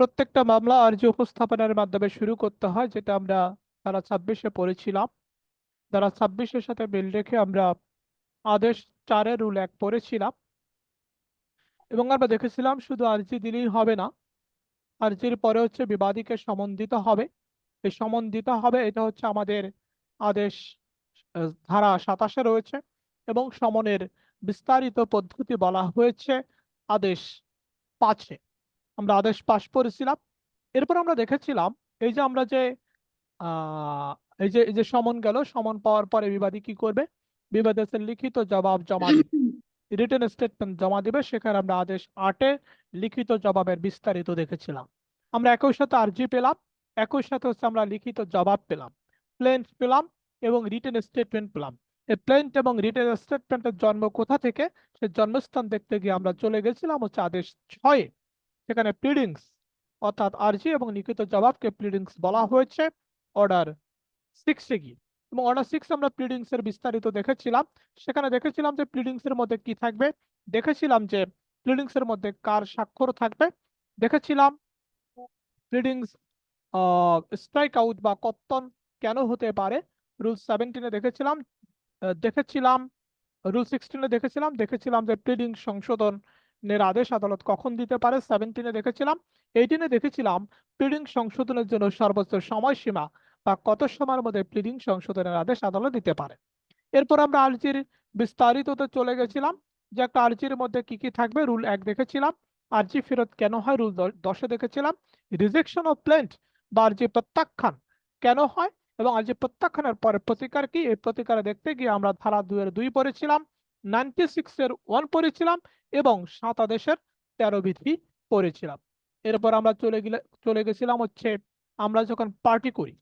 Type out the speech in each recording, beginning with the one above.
প্রত্যেকটা মামলা আর্জি উপস্থাপনের মাধ্যমে শুরু করতে হয়, যেটা আমরা ধারা ছাব্বিশে পড়েছিলাম। ধারা ছাব্বিশের সাথে মিল রেখে আমরা আদেশ চারের রুল এক পড়েছিলাম। এবং আমরা দেখেছিলাম শুধু আর্জি দিলেই হবে না, আর্জির পরে হচ্ছে বিবাদীকে সমন হবে। এই সমন হবে, এটা হচ্ছে আমাদের আদেশ ধারা সাতাশে রয়েছে এবং সমনের বিস্তারিত পদ্ধতি বলা হয়েছে আদেশ পাঁচে। আমরা আদেশ পাশ করেছিলাম। এরপর আমরা দেখেছিলাম, এই যে আমরা যে এই যে এই যে সমন গেল, সমন পাওয়ার পরে বিবাদী কি করবে? বিবাদী লিখিত জবাব জমা রিটেন স্টেটমেন্ট জমা দিবে, সেখানে আমরা আদেশ আটে লিখিত জবাবের বিস্তারিত দেখেছিলাম। আমরা একই সাথে আর্জি পেলাম, একই সাথে হচ্ছে আমরা লিখিত জবাব পেলাম। প্লেন্ট পেলাম এবং রিটেন স্টেটমেন্ট পেলাম। এই প্লেন্ট এবং রিটেন স্টেটমেন্টের জন্ম কোথা থেকে? সে জন্মস্থান দেখতে গিয়ে আমরা চলে গেছিলাম হচ্ছে আদেশ ছয়ে সেখানে প্লিডিংস অর্থাৎ আরজি এবং লিখিত জবাবকে প্লিডিংস বলা হয়েছে। অর্ডার সিক্সে গিয়ে। এবং অর্ডার সিক্স আমরা প্লিডিংস এর বিস্তারিত দেখেছিলাম। সেখানে দেখেছিলাম যে প্লিডিংস এর মধ্যে কি থাকবে। দেখেছিলাম যে প্লিডিংস এর মধ্যে কার স্বাক্ষর থাকবে। দেখেছিলাম প্লিডিংস স্ট্রাইক আউট বা কর্তন কেন হতে পারে। রুল সেভেন্টিনে দেখেছিলাম দেখেছিলাম রুল সিক্সটিনে দেখেছিলাম। দেখেছিলাম যে প্লিডিং সংশোধনের আদেশ আদালত কখন দিতে পারে? সেভেন্টিনে দেখেছিলাম। এইটিনে দেখেছিলাম প্লিডিং সংশোধনের জন্য সর্বোচ্চ সময়সীমা বা কত সময়ের মধ্যে প্লিডিং সংশোধনের আদেশ আদালত দিতে পারে। এরপর আমরা আর্জির বিস্তারিততে চলে গেছিলাম যে একটা আর্জির মধ্যে কি কি থাকবে? রুল এক দেখেছিলাম। আর্জি ফেরত কেন হয়? রুল দশে দেখেছিলাম। রিজেকশন অফ প্লেন্ট বা আর্জি প্রত্যাখ্যান কেন হয়? এবং আর্জি প্রত্যাখ্যানের পরে প্রতিকার কি? এই প্রতিকারে দেখতে গিয়ে আমরা ধারা দুইয়ের দুই পড়েছিলাম। নাইনটি সিক্স এর ওয়ান পড়েছিলাম এবং সাত আদেশের তেরো বিধি পড়েছিলাম। এরপর আমরা চলে গেলে, চলে গেছিলাম হচ্ছে, আমরা যখন পার্টি করি,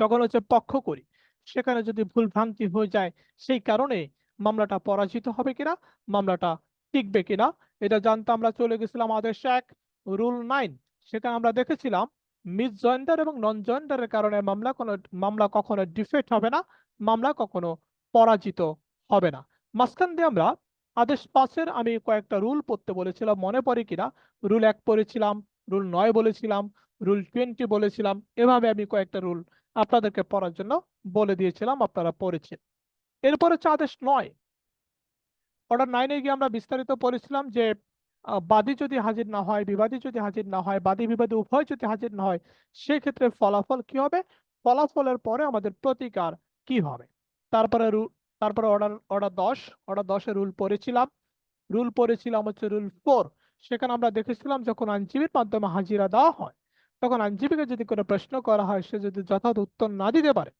যখন হচ্ছে পক্ষ করি, সেখানে যদি ভুল ভ্রান্তি হয়ে যায়, সেই কারণে মামলাটা পরাজিত হবে কিনা, মামলাটা টিকবে কিনা, এটা জানতে আমরা চলে গেছিলাম আদেশ এক, রুল নাইন। সেখানে আমরা দেখেছিলাম মিস জয়েন্ডার এবং নন জয়েন্ডারের কারণে মামলা কোনো, মামলা কখনো ডিফেক্ট হবে না, মামলা কখনো পরাজিত হবে না। মাঝখান দিয়ে আমরা আদেশ পাঁচের আমি কয়েকটা রুল পড়তে বলেছিলাম, মনে পড়ে কিনা? রুল এক পড়েছিলাম রুল নয় বলেছিলাম রুল টোয়েন্টি বলেছিলাম, এভাবে আমি কয়েকটা রুল আপনাদেরকে পড়ার জন্য বলে দিয়েছিলাম, আপনারা পড়েছেন। এরপর হচ্ছে আদেশ নয়। অর্ডার নাইনে গিয়ে আমরা বিস্তারিত পড়েছিলাম যে বাদী যদি হাজির না হয়, বিবাদী যদি হাজির না হয়, বাদী বিবাদী উভয় যদি হাজির না হয় সেই ক্ষেত্রে ফলাফল কি হবে? ফলাফলের পরে আমাদের প্রতিকার কি হবে? তারপরে তারপরে অর্ডার অর্ডার দশ অর্ডার দশে রুল পড়েছিলাম। রুল পড়েছিলাম হচ্ছে রুল ফোর সেখানে আমরা দেখেছিলাম যখন আইনজীবীর মাধ্যমে হাজিরা দেওয়া হয়, তখন আইনজীবীকে যদি কোনো প্রশ্ন করা হয়, সে যদি যথাযথ উত্তর না দিতে পারে,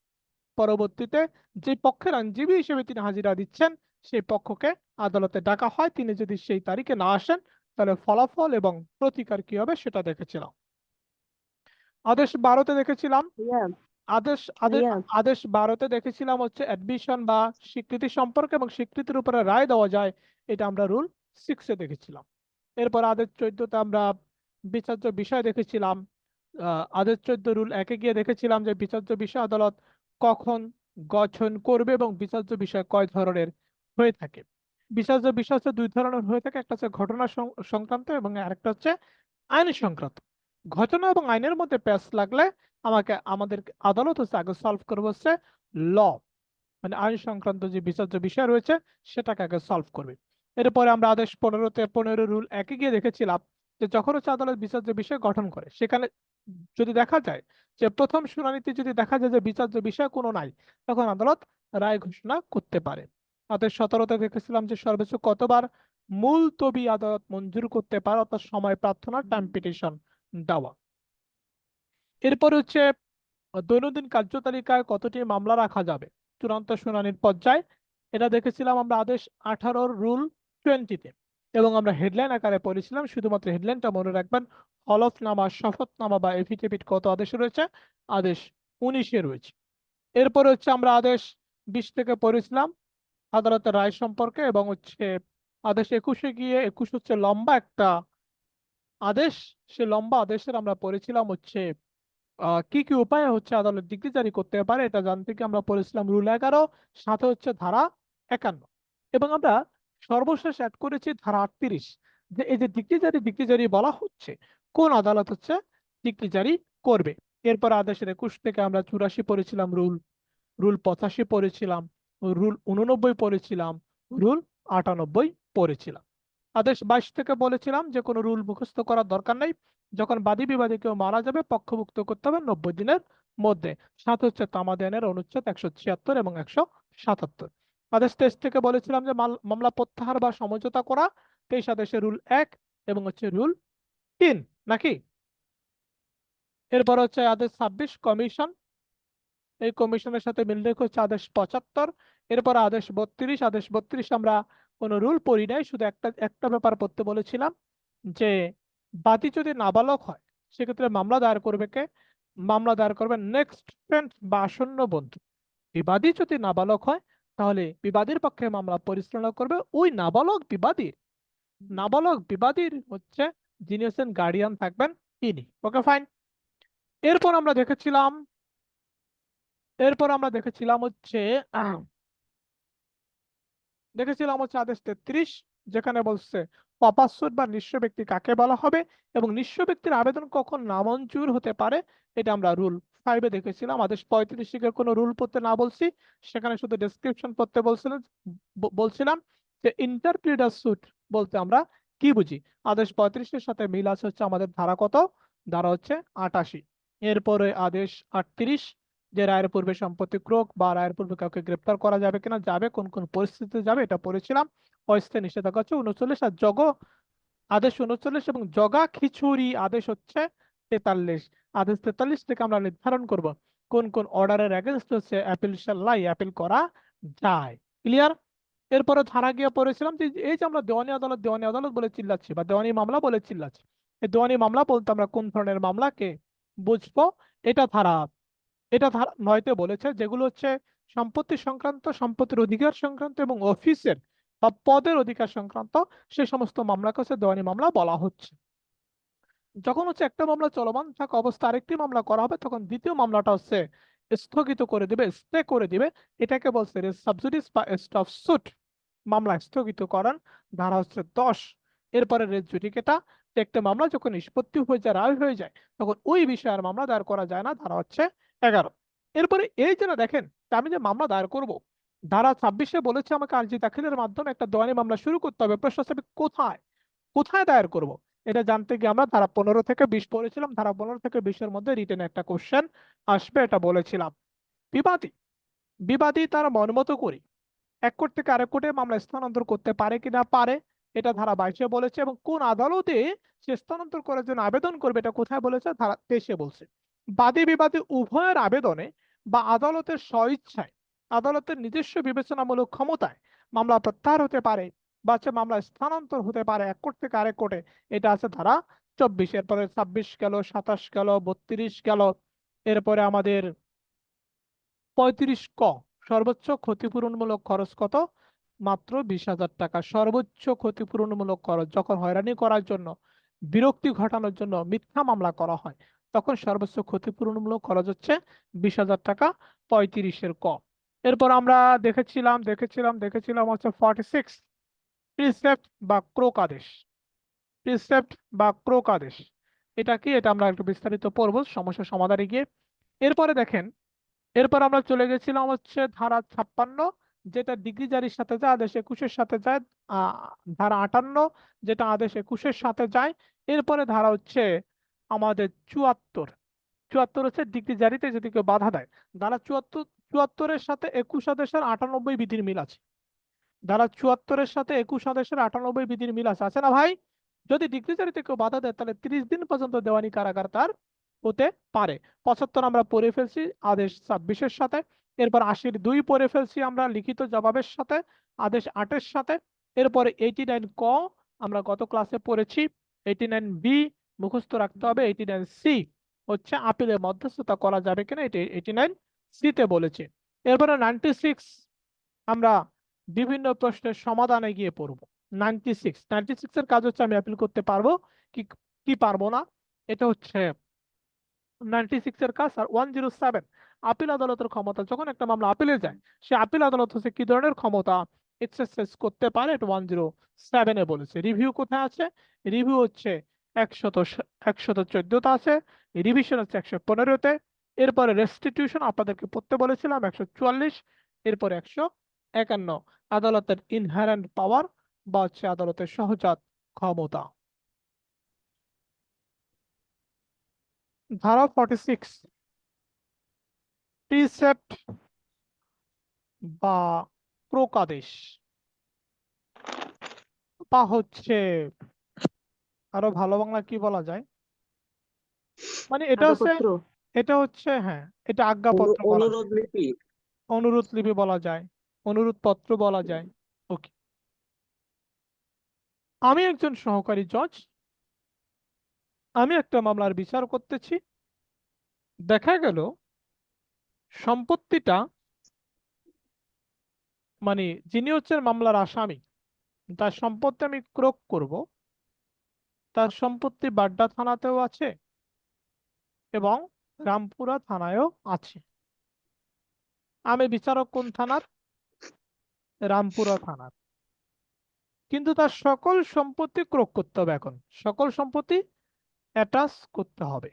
পরবর্তীতে যে পক্ষের আইনজীবী হিসেবে তিনি হাজিরা দিচ্ছেন, সেই পক্ষকে আদালতে ডাকা হয়। তিনি যদি সেই তারিখে না আসেন, তাহলে ফলাফল এবং প্রতিকার কি হবে সেটা দেখেছিলাম। আদেশ বারোতে দেখেছিলাম। আদেশ আদেশ আদেশ বারোতে দেখেছিলাম হচ্ছে অ্যাডমিশন বা স্বীকৃতি সম্পর্কে এবং স্বীকৃতির উপরে রায় দেওয়া যায় এটা আমরা রুল সিক্সে দেখেছিলাম। এরপর আদেশ চোদ্দতে আমরা বিচার্য বিষয় দেখেছিলাম। আহ, আদেশ চোদ্দ রুল একে গিয়ে দেখেছিলাম যে বিচার্য বিষয় আদালত কখন গঠন করবে এবং বিচার্য বিষয় কয় ধরনের হয়ে থাকে। বিচার্য বিষয় হচ্ছে দুই ধরনের হয়ে থাকে একটা হচ্ছে ঘটনা সংক্রান্ত এবং আরেকটা হচ্ছে আইন সংক্রান্ত। ঘটনা এবং আইনের মধ্যে প্যাচ লাগলে আমাকে আমাদের আদালত হচ্ছে আগে সলভ করবে হচ্ছে ল মানে আইন সংক্রান্ত যে বিচার্য বিষয় রয়েছে, সেটাকে আগে সলভ করবে। এরপরে আমরা আদেশ পনেরোতে, পনেরো রুল একে গিয়ে দেখেছিলাম যে যখন হচ্ছে আদালত বিচার্য বিষয় গঠন করে, সেখানে যদি দেখা যায় যে প্রথম শুনানিতে যদি দেখা যায় যে বিচার্য বিষয় কোনো নাই, তখন আদালত রায় ঘোষণা করতে পারে। আদেশ সতেরোতে দেখেছিলাম যে সর্বোচ্চ কতবার মুলতবি আদালত মঞ্জুর করতে পারে, অর্থাৎ সময় প্রার্থনা টাইম পিটিশন দেওয়া। এরপর হচ্ছে দৈনন্দিন কার্যতালিকায় কতটি মামলা রাখা যাবে? চূড়ান্ত শুনানির পর্যায়ে এটা দেখেছিলাম আমরা আদেশ আঠারোর রুল টোয়েন্টিতে এবং আমরা হেডলাইন আকারে পড়েছিলাম, শুধুমাত্র হেডলাইনটা মনে রাখবেন, হলফনামা, শপথনামা বা এফিডেভিট কত আদেশে রয়েছে? আদেশ উনিশে রয়েছে। এরপর হচ্ছে আমরা আদেশ বিশ থেকে পড়েছিলাম, আদালতের রায় সম্পর্কে এবং হচ্ছে আদেশ একুশে গিয়ে একুশ হচ্ছে লম্বা একটা আদেশ, সে লম্বা আদেশের আমরা পড়েছিলাম হচ্ছে কি কি উপায়ে হচ্ছে আদালত ডিগ্রি জারি করতে পারে এটা জানতে কি আমরা পড়েছিলাম রুল এগারো, সাথে হচ্ছে ধারা একান্ন। এবং আমরা সর্বশেষ অ্যাড করেছি ধারা আটত্রিশ, যে এই যে ডিগ্রি জারি ডিগ্রি জারি বলা হচ্ছে, কোন আদালত হচ্ছে ডিক্রি জারি করবে? এরপর আদেশের একুশ থেকে আমরা চুরাশি পড়েছিলাম রুল রুল পঁচাশি পড়েছিলাম, রুল উননব্বই পড়েছিলাম, রুল আটানব্বই পড়েছিলাম। আদেশ বাইশ থেকে বলেছিলাম যে, কোনো রুল মুখস্থ করার দরকার নেই। যখন বাদী বিবাদী কেউ মারা যাবে, পক্ষভুক্ত করতে হবে নব্বই দিনের মধ্যে। সাত হচ্ছে তামাদানের অনুচ্ছেদ একশো ছিয়াত্তর এবং একশো সাতাত্তর। আদেশ তেইশ থেকে বলেছিলাম যে মামলা প্রত্যাহার বা সমঝোতা করা। তেইশ আদেশে রুল এক এবং হচ্ছে রুল তিন, নাকি? এরপর হচ্ছে আদেশ ছাব্বিশ, কমিশন। এই কমিশনের সাথে মিল রেখে হচ্ছে আদেশ পঁচাত্তর। এরপর আদেশ বত্রিশ আদেশ বত্রিশ আমরা কোনো রুল পড়ি নাই, শুধু একটা একটা ব্যাপার পড়তে বলেছিলাম যে বাদী যদি নাবালক হয়, সেক্ষেত্রে মামলা দায়ের করবে কে? মামলা দায়ের করবে নেক্সট ফ্রেন্ড বা আসন্ন বন্ধু। বিবাদী যদি নাবালক হয়, তাহলে বিবাদীর পক্ষে মামলা পরিচালনা করবে ওই নাবালক বিবাদীর নাবালক বিবাদীর হচ্ছে যিনি হচ্ছেন গার্ডিয়ান থাকবেন তিনি ওকে ফাইন এরপর আমরা দেখেছিলাম, এরপর আমরা দেখেছিলাম হচ্ছে দেখেছিলাম হচ্ছে আদেশ তেত্রিশ, যেখানে বলছে অপাস্যদ বা নিঃস্ব ব্যক্তি কাকে বলা হবে এবং নিঃস্ব ব্যক্তির আবেদন কখন নামঞ্জুর হতে পারে, এটা আমরা রুল ফাইভে দেখেছিলাম। আদেশ পঁয়ত্রিশ থেকে কোনো রুল পড়তে না বলছি, সেখানে শুধু ডেসক্রিপশন পড়তে বলছিলেন বলছিলাম যে ইন্টারপ্রিটার সুট বলতে আমরা কি বুঝি? আদেশ পঁয়ত্রিশের সাথে মিল আছে হচ্ছে আমাদের ধারা কত? ধারা হচ্ছে আটাশি। এরপরে আদেশ আটত্রিশ যে রায়ের পূর্বে সম্পত্তি ক্রোক বা রায়ের পূর্বে কাউকে গ্রেপ্তার করা যাবে কিনা, যাবে, কোন কোন পরিস্থিতিতে যাবে, এটা পড়েছিলাম। অস্থায়ী নিষেধাজ্ঞা হচ্ছে উনচল্লিশ আর জগ, আদেশ উনচল্লিশ এবং জগা খিচুড়ি আদেশ হচ্ছে তেতাল্লিশ। আদেশ তেতাল্লিশ থেকে আমরা নির্ধারণ করব কোন কোন অর্ডারের এগেনস্ট হচ্ছে অ্যাপিল লাই অ্যাপিল করা যায়। ক্লিয়ার এরপরে ধারা গিয়ে পড়েছিলাম যে, এই যে আমরা দেওয়ানি আদালত দেওয়ানি আদালত বলে চিল্লাচ্ছি বা দেওয়ানি মামলা বলে চিল্লাচ্ছি, এই দেওয়ানি মামলা বলতে আমরা কোন ধরনের মামলাকে বুঝব? এটা ধারা এটা নয়তে বলেছে যেগুলো হচ্ছে সম্পত্তি সংক্রান্ত, সম্পত্তির অধিকার সংক্রান্ত এবং অফিসের বা পদের অধিকার সংক্রান্ত, সে সমস্ত মামলাকে হচ্ছে দেওয়ানি মামলা বলা হচ্ছে। যখন হচ্ছে একটা মামলা চলমান থাকা অবস্থা, আরেকটি মামলা করা হবে, তখন দ্বিতীয় মামলাটা হচ্ছে স্থগিত করে দিবে স্টে করে দিবে। এটাকে বলছে সাবজুডিস বা স্টপ সুট মামলা স্থগিত করান ধারা হচ্ছে দশ। এরপরে রেস জুডিকেটা একটা মামলা যখন নিষ্পত্তি হয়ে যায়, রায় হয়ে যায়, তখন ওই বিষয়ের মামলা দায়ের করা যায় না। ধারা হচ্ছে এগারো। এরপরে এই যে না দেখেন আমি যে মামলা দায়ের করব, ধারা ছাব্বিশে বলেছে আমাকে আর্জি দাখিলের মাধ্যমে একটা দেওয়ানি মামলা শুরু করতে হবে। প্রশ্ন হচ্ছে কোথায় কোথায় দায়ের করব? এটা জানতে গিয়ে আমরা ধারা পনেরো থেকে বিশ পড়েছিলাম। ধারা পনেরো থেকে বিশের মধ্যে রিটেন একটা কোশ্চেন আসবে, এটা বলেছিলাম। বিবাদী বিবাদী তার মনমতো করে। এক কোর্ট থেকে আরেক কোর্টে মামলা স্থানান্তর করতে পারে কিনা পারে, এটা ধারা বাইশে বলেছে এবং কোন আদালতে সে স্থানান্তর করার জন্য আবেদন করবে, এটা কোথায় বলেছে? ধারা তেইশে বলছে। বাদী বিবাদী উভয়ের আবেদনে বা আদালতের স্বইচ্ছায়, আদালতের নিজস্ব বিবেচনামূলক ক্ষমতায় মামলা প্রত্যাহার হতে পারে বা হচ্ছে মামলা স্থানান্তর হতে পারে এক কোর্ট থেকে আরেক কোর্টে। এটা আছে ধারা চব্বিশ, এরপরে ছাব্বিশ গেল, সাতাশ গেল, বত্রিশ গেল, এরপরে আমাদের পঁয়ত্রিশ ক, সর্বোচ্চ ক্ষতিপূরণমূলক খরচ কত? মাত্র বিশ হাজার টাকা। সর্বোচ্চ ক্ষতিপূরণমূলক খরচ যখন হয়রানি করার জন্য, বিরক্তি ঘটানোর জন্য মিথ্যা মামলা করা হয়। তখন সর্বোচ্চ ক্ষতিপূরণমূলক খরচ হচ্ছে বিশ হাজার টাকা, পঁয়ত্রিশের ক এরপর আমরা দেখেছিলাম দেখেছিলাম দেখেছিলাম হচ্ছে ফর্টি সিক্স প্রিসেপ্ট বা ক্রোক আদেশ প্রিসেপ্ট বা ক্রোক আদেশ এটা কি? এটা আমরা একটু বিস্তারিত পড়ব, সমস্যা সমাধানে গিয়ে। এরপরে দেখেন, এরপর আমরা চলে গেছিলাম হচ্ছে ধারা ছাপ্পান্ন, যেটা ডিগ্রি জারির সাথে যায়, আদেশ একুশের সাথে যায় ধারা আটান্ন, যেটা আদেশ একুশের সাথে যায়। এরপরে ধারা হচ্ছে আমাদের চুয়াত্তর। চুয়াত্তর হচ্ছে ডিগ্রি জারিতে যদি কেউ বাধা দেয় ধারা চুয়াত্তর, চুয়াত্তরের সাথে একুশ আদেশের আটানব্বই বিধির মিল আছে। ধারা চুয়াত্তরের সাথে একুশ আদেশের আটানব্বই বিধির মিল আছে। আছে না ভাই? যদি ডিগ্রি জারিতে কেউ বাধা দেয়, তাহলে তিরিশ দিন পর্যন্ত দেওয়ানি কারাগার তার হতে পারে। পঁচাত্তর আমরা পড়ে ফেলছি আদেশ ছাব্বিশের সাথে। এরপর আশির দুই পড়ে ফেলছি আমরা লিখিত জবাবের সাথে, আদেশ আটের সাথে। এরপরে এইটি নাইন ক আমরা গত ক্লাসে পড়েছি। এইটি নাইন বি মুখস্থ রাখতে হবে। এইটি নাইন সি হচ্ছে আপিলে মধ্যস্থতা করা যাবে কিনা? এটি এইটি নাইন সিতে বলেছে। এরপরে নাইনটি সিক্স আমরা বিভিন্ন প্রশ্নের সমাধানে গিয়ে পড়ব। নাইনটি সিক্স নাইনটি সিক্স এর কাজ হচ্ছে আমি আপিল করতে পারব কি কি পারব না? এটা হচ্ছে নাইনটি সিক্স এর কাজ। আর ওয়ান জিরো সেভেন আপিল আদালতের ক্ষমতা, যখন একটা মামলা আপিলে যায়, সে আপিল আদালত হচ্ছে কি ধরনের ক্ষমতা এক্সারসাইজ করতে পারে? এটা ওয়ান জিরো সেভেনে বলেছে। রিভিউ কোথায় আছে? রিভিউ হচ্ছে একশত একশত চোদ্দতে আছে। রিভিশন হচ্ছে একশো পনেরোতে। এরপরে রেস্টিটিউশন আপনাদেরকে পড়তে বলেছিলাম, একশো চুয়াল্লিশ, এরপরে একশো একান্ন। আদালতের ইনহারেন্ট পাওয়ার বা হচ্ছে আদালতের সহজাত ক্ষমতা। ধারা ফর্টি সিক্স বা প্রকাদেশ। বা হচ্ছে আরও ভালো বাংলা কি বলা যায়? মানে এটা হচ্ছে এটা হচ্ছে হ্যাঁ এটা আজ্ঞাপত্র বলা অনুরোধ লিপি। অনুরোধ লিপি বলা যায় অনুরোধ পত্র বলা যায়। ওকে। আমি একজন সহকারী জজ। আমি একটা মামলার বিচার করতেছি। দেখা গেল সম্পত্তিটা মানে যিনি হচ্ছেন মামলার আসামি তার সম্পত্তি আমি ক্রোক করব। তার সম্পত্তি বাড্ডা থানাতেও আছে এবং রামপুরা থানায়ও আছে। আমি বিচারক কোন থানার? রামপুরা থানার। কিন্তু তার সকল সম্পত্তি ক্রোক করতে হবে এখন। সকল সম্পত্তি অ্যাটাচ করতে হবে।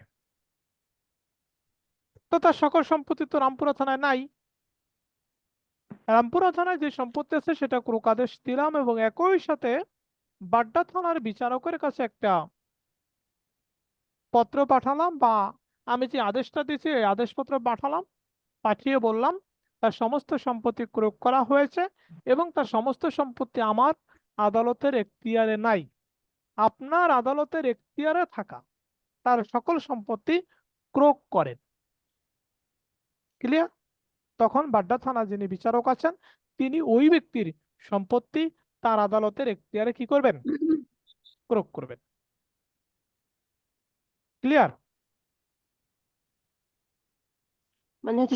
তো তার সকল সম্পত্তি তো রামপুরা থানায় নাই। রামপুরা থানায় যে সম্পত্তি আছে সেটা ক্রোক আদেশ দিলাম এবং একই সাথে বাড্ডা থানার বিচারকের কাছে একটা পত্র পাঠালাম বা আমি যে আদেশটা দিয়েছি, এই আদেশপত্র পাঠালাম, পাঠিয়ে বললাম, তার সমস্ত সম্পত্তি ক্রোক করা হয়েছে এবং তার সমস্ত সম্পত্তি আমার আদালতের এখতিয়ারে নাই। আপনার আদালতের এখতিয়ারে থাকা, তার সকল সম্পত্তি ক্রোক করেন। ক্লিয়ার তখন বাড্ডা থানা যিনি বিচারক আছেন, তিনি ওই ব্যক্তির সম্পত্তি তার আদালতের এখতিয়ারে কি করবেন? প্রয়োগ করবেন। ক্লিয়ার মানে